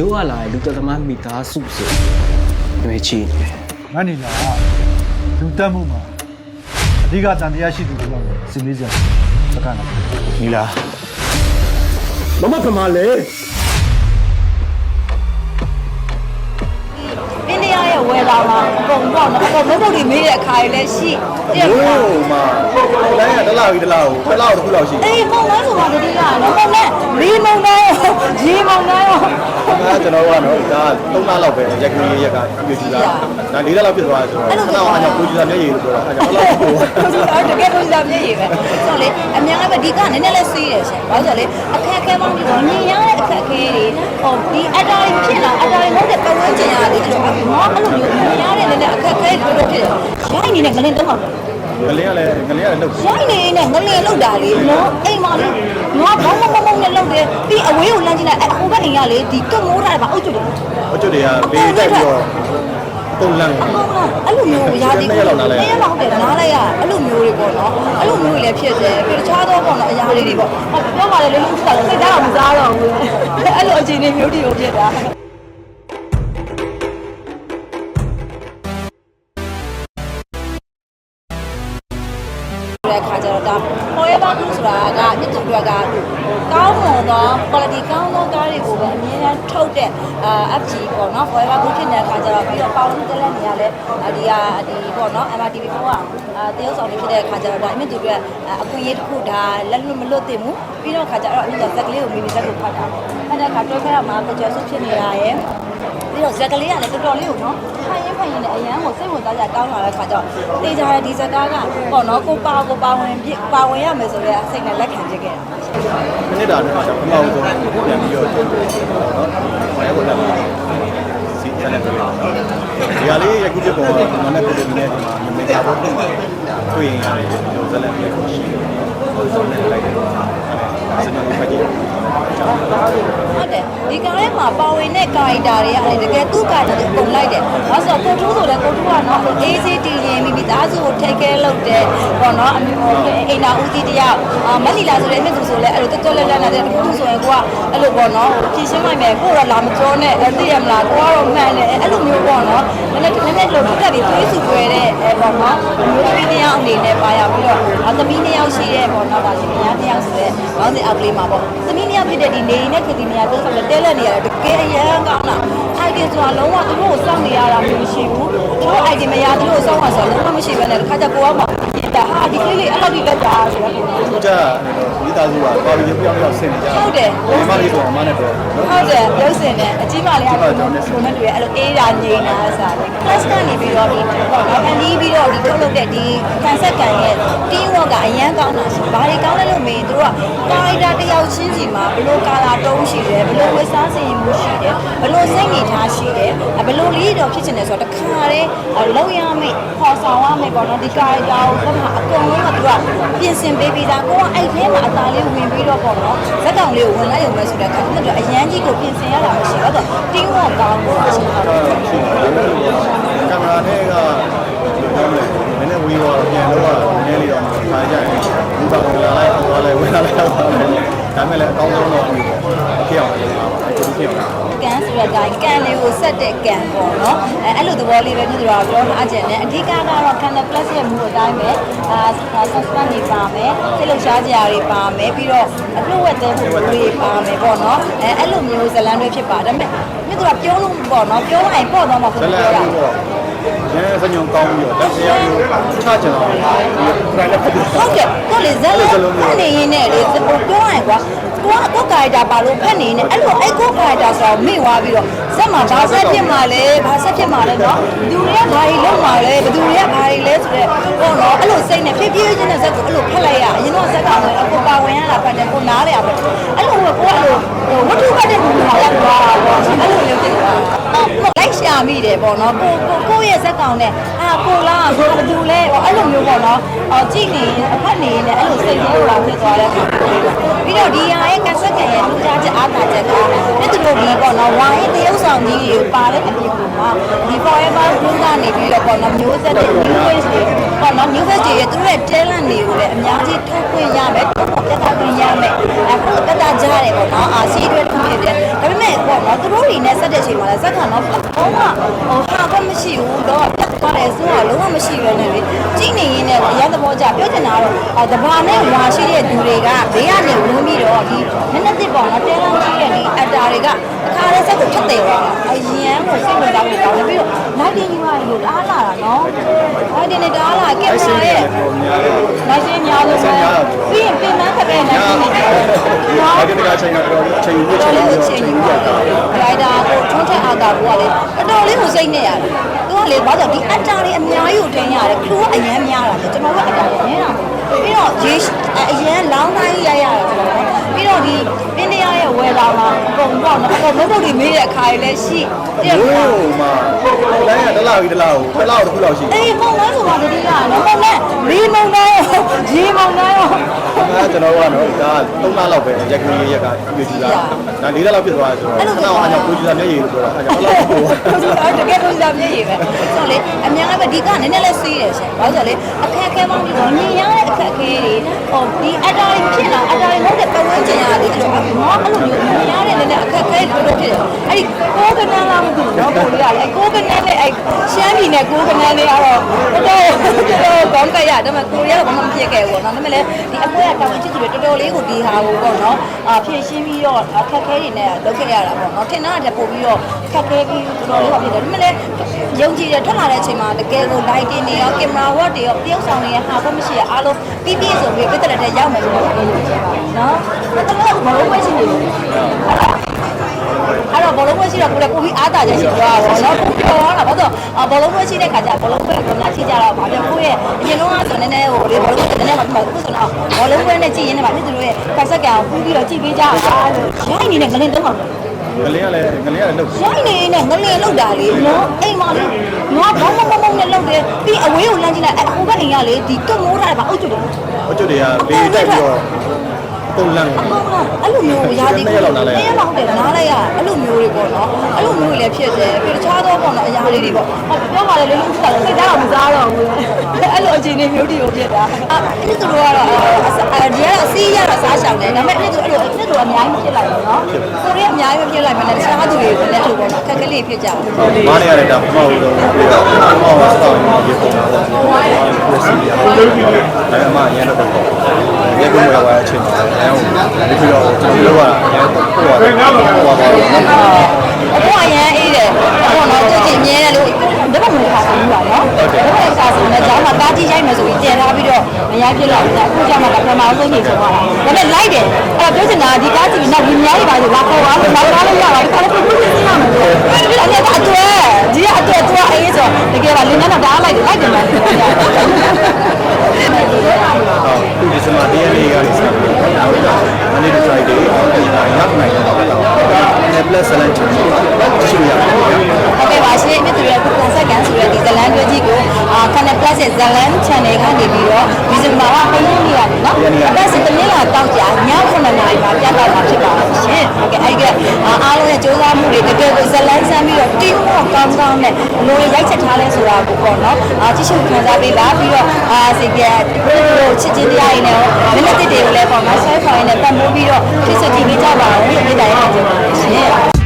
မျိုးကလာတဲ့လူသက်သမားမိသားစုဆိုရွေးချီနေတယ်ငါနေလာလူတက်မှုမှာအဓိကတန်တရားရှိသူတွေတော့စီလေးစရာစကားနာနီလာမမဖမလဲ လာမှာအကုန်ပေါ့နော်အကုန်မုတ်မုတ်တွေမေးတဲ့အခါတွေလည်းရှိတဲ့ဟိုမှာမှာလိုင်းကတလောက်ကြီးတလောက်တလောက်တစ်ခုလောက်ရှိတယ်အေးမုံလားဆိုမှတတိယနော်မုံနဲ့ရီမုံနဲ့ရီမုံနဲ့ဒါကျွန်တော်ကတော့ဒါ3လလောက်ပဲရက်ကြီးရက်ကပြည့်ကြည့်တာဒါ4လလောက်ဖြစ်သွားတယ်ဆိုတော့ခဏအောင်အကြောင်းကိုကြည့်တာမျက်ရည်လို့ပြောတာအဲကြောင့်အဲ့လောက်ကိုတကယ်လို့ကြာမျက်ရည်ပဲဆိုလေအများကဒီကနည်းနည်းလေးဆေးတယ်ရှင်ဘာလို့ဆိုလေအခက်အခဲပေါင်းပြီးတော့ညင်ရတဲ့အခက်အခဲတွေဟိုဒီအတားတွေဖြစ်လာအတားတွေမဟုတ်တဲ့ပတ်ဝန်းကျင်ရတယ်အဲ့လိုမောအဲ့လိုမျိုးညင်ရတဲ့နည်းနည်း အခက်အခဲတွေတို့ဖြစ်တယ်ရိုင်းနေတဲ့ငလင်တော့မှာငလင်းကလည်းငလင်းကလည်းလှုပ်ရိုင်းနေနဲ့ငလင်လောက်တာလေနော်အိမ်မှာလေနော်ဘောင်းဘောင်းဘောင်းနဲ့လောက်တယ်ပြီးအဝေးကိုလမ်းကြည့်လိုက်အခုကအိမ်ကလေဒီကမိုးထားတယ်ပါအုတ်ကျွတ်တယ်အကျွတ်တွေကဘေးတက်ပြီးတော့ပုံလန့်နေအဲ့လိုမျိုးရာဒီကိုနေရမှာဟုတ်တယ်နားလိုက်ရအဲ့လိုမျိုးတွေပေါ့နော်အဲ့လိုမျိုးတွေလည်းဖြစ်တယ်ပြီးတခြားသောပေါ့နော်အရာလေးတွေပေါ့ဟောပြောပါလေလုံးချက်စိတ်ဓာတ်ကမစားတော့ဘူးအဲ့လိုအခြေအနေမျိုးတွေကိုဖြစ်တာ တဲ့ခါကျတော့ဒါ forever blue ဆိုတာကမြစ်သူတွေကကောင်းမွန်သော quality ကောင်းသောကားတွေကိုပဲအမြဲတမ်းထုတ်တဲ့အာ FG ပေါ့နော် forever blue ဖြစ်နေတဲ့ခါကျတော့ပြီးတော့ပေါင်းတက်လက်နေရလဲဒီဟာဒီပေါ့နော် MRTV 4ကအာတရုပ်ဆောင်တွေဖြစ်တဲ့ခါကျတော့ဒါအမြင့်သူတွေအခွင့်အရေးတစ်ခုဒါလက်လွတ်မလွတ်သင့်ဘူးပြီးတော့ခါကျတော့အမြင့်သူဇက်ကလေးကိုမိမိဇက်ကိုဖတ်တာဖတ်တဲ့ခါတွဲခဲ့တာမှာကိုကျော်စုဖြစ်နေတာရယ်ပြီးတော့ဇက်ကလေးကလည်းတော်တော်လေးကိုနော်ဖိုင် ရင်ဖိုင်ရင်နဲ့အရန်ကိုစိတ်ဝင်စားကြကောင်းလာတဲ့ခါကျတော့တေချာတဲ့ဒီဇက်ကားကပေါ့နော်ကိုပါကိုပါဝင်ပြပါဝင်ရမယ်ဆိုတော့စိတ်နဲ့လက်ခံဖြစ်ခဲ့တာမိနစ်တာနဲ့တော့အမောက်ဆုံးပြန်ပြီးတော့ကျင်းတယ်နော်ဘာလဲကိုလည်းစီချန်တယ်ပြောနော်ဒီဟာလေးရခုချက်ပေါ်ကမနေ့ကတည်းကဒီမှာမြေတာပေါ်တွေ့တွေ့ရင်ရတယ်ဒီလိုဇက်လက်လေးကိုရှိတယ်ဟိုဆုံးနေလိုက်တယ်စနေဖက်ကြီး ဟုတ်တယ်ဒီကားထဲမှာ ပါဝင်တဲ့ကာရီတာတွေကအဲ့တကယ်သူ့ကာရီတာတွေအကုန်လိုက်တယ်။ဘာလို့ဆိုတော့ကိုထိုးဆိုတဲ့ကိုထိုးကတော့အေးစေးတည်ရင်မိမိသားစုကိုထိတ်ခဲလုပ်တယ်ပေါ့နော်အမျိုးအိမ်နာဦးစီးတယောက်မက်လီလာဆိုတဲ့အမြင့်သူဆိုလဲအဲ့လိုတော်တော်လက်လက်နဲ့တခုခုဆိုရင်ကိုကအဲ့လိုပေါ့နော်ဖြည့်ရှင်းလိုက်မယ်ကိုတော့လာမကြောနဲ့အဲ့သိရမလားကိုကတော့မှန်တယ်အဲ့လိုမျိုးပေါ့နော်နည်းနည်းနည်းနည်းလို့တက်ပြီးသွေးစုပွဲတဲ့အဲ့ပေါ့နော်မျိုးသမီးတစ်ယောက်အနေနဲ့ပါရပြီးတော့သမီးနှစ်ယောက်ရှိတဲ့ပေါ့နော်ဒါရှင်မယားတစ်ယောက်ဆိုတဲ့ဘောင်းစင်အောက်ကလေးမှာပေါ့သမီးနှစ်ယောက်ဖြစ်တဲ့ဒီနေနဲ့ခေတီနေရာသုံးဆောင်တဲ့တဲလက်နေရတာတကယ်အရန်ကောင်းတာ idea ဆိုတာလုံးဝသူတို့ကိုစောင့်နေရတာမျိုးမရှိဘူးသူတို့ idea မရသူတို့ကိုစောင့်ရဆိုတာလုံးဝမရှိဘဲနဲ့တစ်ခါကျကိုကမှဒါဟာဒီကလေးလေးအဲ့လိုဒီလက်တာဆိုတော့သူကြ မိသားစုကပါပြီးပြောင်းပြောင်းဆင်နေကြတယ်ဒီမှာလေးပေါ်မှာနဲ့တော့နော်ဟုတ်တယ်ရုပ်စင်နဲ့အကြီးမလေးကကိုနဲ့တွေ့အဲ့လိုအေးတာငြိမ်တာစားတယ် class ကနေပြီးတော့ဒီပေါ့နော်ဖန်တီးပြီးတော့ဒီထုတ်လုပ်တဲ့ဒီ concept ကန်ရဲ့ team work ကအရန်ကောင်းတာရှိဘာတွေကောင်းလဲလို့မေးသူတို့က character တစ်ယောက်ချင်းစီမှာဘလို့ကာလာတုံးရှိတယ်ဘလို့ဝတ်စားစီရင်မှုရှိတယ်ဘလို့စိတ်နေထားရှိတယ်ဘလို့လေးတော့ဖြစ်ချင်တယ်ဆိုတော့တခါတည်းလောက်ရမယ်ခေါ်ဆောင်ရမယ်ပေါ့နော်ဒီ character ကိုဘက်မှာအကုန်လုံးကသူကပြင်ဆင်ပေးပြီးသားကိုကအဲ့ထဲမှာအသားလေးဝင်ပြီးတော့ပေါ့နော်ဇက်ကောင်လေးကိုဝင်လိုက်ရုံပဲဆိုတဲ့အခါကျတော့အရန်ကြီးကိုပြင်ဆင်ရတာမရှိတော့ team work ကောင်းလို့ရှိတာကင်မရာနဲ့ကနည်းနည်းဝီးတော့ပြန်လို့ကနည်းနည်းလေးတော့ခါကြရင်ဒီဘက်ကလာလိုက်သွားလိုက်ဝင်လာလိုက်သွားလိုက်ဒါမဲ့လည်းအကောင်းဆုံးတော့ဖြစ်အောင်လုပ်ပါအဲ့ဒီဖြစ်အောင် ကန်ဆိုတဲ့အတိုင်းကန်လေးကိုဆက်တဲ့ကန်ပေါ့နော်အဲအဲ့လိုသဘောလေးပဲပြည်သူတော်ပြောထားခြင်းနဲ့အဓိကကတော့ Canal Plus ရဲ့မူအတိုင်းပဲအာ subscribe နေပါမယ်စိတ်လှုပ်ရှားကြရာတွေပါမယ်ပြီးတော့အပြုတ်ဝက်တဲ့မှုတွေပါမယ်ပေါ့နော်အဲအဲ့လိုမျိုးဇလန်းတွေဖြစ်ပါဒါပေမဲ့ပြည်သူတော်ပြောလို့ပေါ့နော်ပြောလိုက်ပေါ့တော့မှဘုဇရားလန်ပြောတာပြီးတော့ရင်းစညုံကောင်းပြီးတော့လက်တရားကိုချကြတော့ဒီခရိုင်လက်ဖက်ပြီးဟုတ်ကဲ့ကိုလေဇက်လုံးဖတ်နေရင်းနဲ့လေဟိုပြောရရင်ကွာ ကိုကကိုကာရီတာပါလို့ဖတ်နေနေအဲ့လိုအဲ့ကိုကာရီတာဆိုတော့မေ့သွားပြီးတော့ဇက်မှာဘာဆက်ဖြစ်မှာလဲဘာဆက်ဖြစ်မှာလဲနော်ဘသူတွေကဘာကြီးလုံးမှာလဲဘသူတွေကဘာကြီးလဲဆိုတော့ပေါ့နော်အဲ့လိုစိတ်နဲ့ဖြည်းဖြည်းချင်းနဲ့ဇက်ကိုအဲ့လိုဖတ်လိုက်ရအရင်တော့ဇက်ကဝင်ကိုပါဝင်ရတာဖတ်တယ်ကိုနားလေရပဲအဲ့လိုကိုကအဲ့လိုဝတ္ထုဖတ်တဲ့ပုံမှာရောက်သွားတာပေါ့အဲ့လိုမျိုးဖြစ်သွားတာ လိုက်ရှာမိတယ်ပေါ့နော်ကိုကိုကိုရဲ့ဇက်ကောင်နဲ့အာကိုလားကိုဘသူလဲအဲ့လိုမျိုးပေါ့နော်အော်ကြည့်နေအဖတ်နေနေအဲ့လိုစိတ်ထဲလာဖြစ်သွားတဲ့အခါပြီးတော့ဒီဟာရဲ့ကဆက်ကန်ရဲ့လူသားချက်အားသာချက်ကပြည်သူတို့ဒီပေါ့နော်ဝိုင်းတရုပ်ဆောင်ကြီးကိုပါတဲ့အပြင်မှာဒီ forever blue ကနေပြီးတော့ပေါ့နော်မျိုးဆက်တဲ့ new ways တွေပေါ့နော် new ways တွေရဲ့သူတို့ရဲ့ talent တွေကိုလည်းအများကြီးထုတ်ခွင့်ရမယ်ပြသခွင့်ရမယ်အခုတက်တာကြားတယ်ပေါ့နော်အာစီးတွဲတစ် နော်သူတို့တွေနဲ့ဆက်တဲ့အချိန်မှာလည်းဇက်ကတော့ဘာမှဟိုဟာကမရှိဘူးတော့ပြတ်သွားတယ်ဆိုတော့လုံးဝမရှိရနဲ့လေကြည့်နေရင်းနဲ့အရင်သဘောကျပြောချင်တာကတော့တဘာနဲ့ဝါရှိတဲ့သူတွေကဘေးကနေဝင်ပြီးတော့ဒီနည်းနည်းတစ်ပေါ့နော်တဲလန်းကြီးတဲ့ဒီအတာတွေကအခါလေးစက်ကိုထက်တယ်သွားတာအရန်ကိုစိတ်ဝင်စားပြီးတော့ပြီးတော့လိုက်တင်ကြီးပါလို့တားလာတာနော်လိုက်တင်နေတားလာကင်မရာရဲ့လိုက်တင်များလို့ဆိုပြီးရင်ပြင်မခက်တဲ့လိုက်တင်နေတယ်နော်အဲ့ဒီကအချိန်ကတော်တော်အချိန်ကြီးတော်ချိန်တော်ကြီးလေးကိုချိန်ယူပါတော့ဒရိုက်တာကို ထုံးထက်အားတာကိုကလေတော်တော်လေးကိုစိတ်နဲ့ရတယ်သူကလေဘာလို့ဒီအတာလေးအများကြီးကိုတင်ရတယ်သူကအရန်များတာလေကျွန်တော်တို့အတာလေးနည်းတာပြီးတော့ရေအရန်လောင်းတိုင်းရိုက်ရတယ်ဆိုတော့ပြီးတော့ဒီအိန္ဒိယရဲ့ ဝယ်လာမှာအကုန်ပေါ့နော်အကုန်မဟုတ်ဒီမေးတဲ့အခါကြီးလည်းရှိတဲ့ဟိုမှာမှာတိုင်းကတလားပြီးတလားကိုတလားတစ်ခုလောက်ရှိတယ်အေးမောင်လိုက်ဆိုပါတတိယနော်မောင်နဲ့ရီမောင်နဲ့ရေမောင်နဲ့အဲကျွန်တော်ကတော့ဒါ3လလောက်ပဲရက်ကြီးရက်ကပြည့်ကြည့်တာဒါ4လလောက်ဖြစ်သွားတယ်ဆိုတော့ခဏအောင်အကြောင်းကိုကြည့်တာမျက်ရည်လို့ပြောတာအဲကြောင့်အဲ့လောက်ကိုတကယ်လို့လာမျက်ရည်ပဲဆိုတော့လေအများကြီးပဲဒီကနည်းနည်းလေးဆေးတယ်ရှင်ဘာလို့လဲအခက်အခဲပေါင်းပြီးတော့မြင်ရတဲ့အခက်အခဲတွေဟိုဒီအတားတွေဖြစ်လာအတားတွေမဟုတ်တဲ့ပတ်ဝန်းကျင်ရတယ်အဲ့လိုမောအဲ့လိုမျိုးမြင်ရတဲ့နည်းနည်းအခက်အခဲတွေတို့ဖြစ်တယ်အဲ့ဒီကိုကနန်းလာမသိဘူးနော်ကိုလေးကလေကိုကနန်းနဲ့အဲ့ရှမ်းပြည်နဲ့ကိုကနန်းလေးကတော့တော်တော်တော်ကောင်းကြရဒါပေမဲ့ကိုရီးယားကဘာမှမဖြစ်ခဲ့ဘူးပေါ့နော်ဒါပေမဲ့လေဒီအပွဲကတောင်းချစ်သူတွေတော်တော်လေးကိုဒီဟာကိုပေါ့နော်အာဖြည့်ရှင်းပြီးတော့အခက်အခဲတွေနဲ့လုပ်ခဲ့ရတာပေါ့နော်ထင်တာကပို့ပြီးတော့ခက်ခဲပြီးတော်တော်လေးပါဖြစ်တယ်ဒါပေမဲ့လေယုံကြည်ရထွက်လာတဲ့အချိန်မှာတကယ်ကို lighting တွေရော camera work တွေရောတယောက်ဆောင်တွေရဟာဖို့မရှိရအားလုံးပြီးပြည့်စုံပြီးပြည့်တဲ့တဲ့ရောက်မယ်လို့ပြောလို့ရှိပါနော်တော်တော်မလို့ပဲရှိနေတယ်အဲ့တော့ဘောလုံးပွဲရှိတော့ကိုလည်းပိုပြီးအားတာချက်ရှိသွားတာပေါ့နော်ပြောရတာဘာလို့ဘောလုံးပွဲရှိတဲ့ခါကျဘောလုံးပွဲကိုများချိကြတော့ဗာပြောကိုရဲ့အရင်တော့ဆိုနည်းနည်းဟိုလေဘောလုံးပွဲနည်းနည်းမှဒီမှာခုဆိုတော့ဘောလုံးပွဲနဲ့ကြည့်ရင်းနဲ့ဗာဖြစ်သူတို့ရဲ့ဖက်ဆက်ကံကိုပြီးပြီးတော့ကြည့်ပေးကြတာလို့ရိုင်းနေတဲ့ငလင်းတော့မှာငလင်းကလည်းငလင်းကလည်းလှုပ်ရိုင်းနေနဲ့ငလင်းလောက်တာလေနော်အိမ်မှာလေငါဘောင်းဘောင်းဘောင်းနဲ့လောက်တယ်ပြီးအဝေးကိုလမ်းကြည့်လိုက်အခုဘက်အိမ်ကလေဒီတွတ်မိုးထားတယ်ဗာအုတ်ကျွတ်တယ်အကျွတ်တွေကဘေးတိုက်ပြီးတော့ ပုံလန့်အဲ့လိုမျိုးရာဒီကိုနေရလောက်တယ်နားလိုက်ရအဲ့လိုမျိုးတွေပေါ့နော်အဲ့လိုမျိုးတွေလည်းဖြစ်တယ်ပြီးတခြားသောပေါ့နော်အရာလေးတွေပေါ့ဟောပြောပါလေလေးလုံးကြည့်တာစိတ်ဓာတ်ကမစားတော့ဘူးအဲ့လိုအခြေအနေမျိုးတွေကိုဖြစ်တာအဲ့ဒီသူတို့ကတော့အဲဒီကအစီးရတော့ စားရှောင်တယ်ဒါပေမဲ့အဲ့ဒီသူအဲ့လိုအဲ့ဒီသူအများကြီးမဖြစ်လိုက်ဘူးနော်ကိုရီးအများကြီးမဖြစ်လိုက်မှလည်းတခြားသူတွေကလည်းအဲ့လိုပေါ့နော်ခက်ခဲလေးဖြစ်ကြတယ်မားနေရတဲ့ဒါပမောက်လို့ပြီးတော့ပမောက်ဆောင်းပြီးပုံလာတော့ကိုစီရဒါပေမဲ့ရန်တော့ပေါ့ရက်ကွယ်လာတဲ့အချိန်မှာရန်ကိုပြီးတော့ကျွန်တော်တို့ကရန်ပို့ရတယ်ပို့ရတယ်နော်အခုအရင်အေးတယ်အခုတော့ကြည့်ကြည့်မြဲတယ်လို့ ဒါမှမဟုတ်ခါဘူးပါနော်ဒါမှမဟုတ်ခါဆိုနေကြောင်းမှာတားကြည့်ရိုက်မယ်ဆိုပြီးတင်ထားပြီးတော့မရပြစ်လောက်ဘူးအခုကျမှတော့ပထမဆုံးချိန်ဆိုသွားတာဒါပေမဲ့လိုက်တယ်အဲ့တော့ပြောချင်တာဒီကားကြည့်ပြီးနောက်ဝင်များတွေပါဆိုလာခေါ်ပါလို့နောက်ကားလို့ရပါတယ်ဒါလည်းပုံပြင်းနေရမယ်လို့အဲ့ဒါလည်းအတွဲဒီအတွဲအတွဲအေးဆိုတကယ်ပါလင်းနဲ့ဓာတ်လိုက်တယ်လိုက်တယ်မှန်တယ်ဟုတ်ခုဒီစမှာတရားလေးကနေစပြီးတော့မနေ့က Friday ရောက်နိုင်တော့တယ် plus 7ချင်ရှိရပါဘူးဟုတ်ကဲ့ပါရှင်မြစ်သူရဲ့ခုကန်ဆက်ကန်ဆိုတဲ့ဒီဇလန်တွဲကြီးကိုအာ Canal Plus ရဲ့ဇလန် channel ကနေပြီးတော့ဒီဇင်ဘာလပုံရင်းနေရတယ်နော်အပတ်စဉ်တစ်နေ့လာတောက်ကြည9နာရီမှာပြတ်တော့မှာဖြစ်ပါလို့ရှင်ဟုတ်ကဲ့အဲ့ဒီကအားလုံးရဲ့စူးစမ်းမှုတွေတကယ်ကိုဇလန်ဆန်းပြီးတော့တ င်းမော့ကောင်းကောင်းနဲ့လိုရိုက်ချက်ထားလဲဆိုတာကိုပေါ့နော်အာကြည့်ရှုခံစားပေးပါပြီးတော့အာစီကဒီလိုချစ်ချင်းတရားရင်းနဲ့မိနစ်တွေကိုလည်းပေါ့နော်ဆွဲခေါ်ရင်းနဲ့ပတ်မိုးပြီးတော့ဖြစ်စကြည့်ပေးကြပါဦးလို့ပြတာရအောင်ကြပါရှင်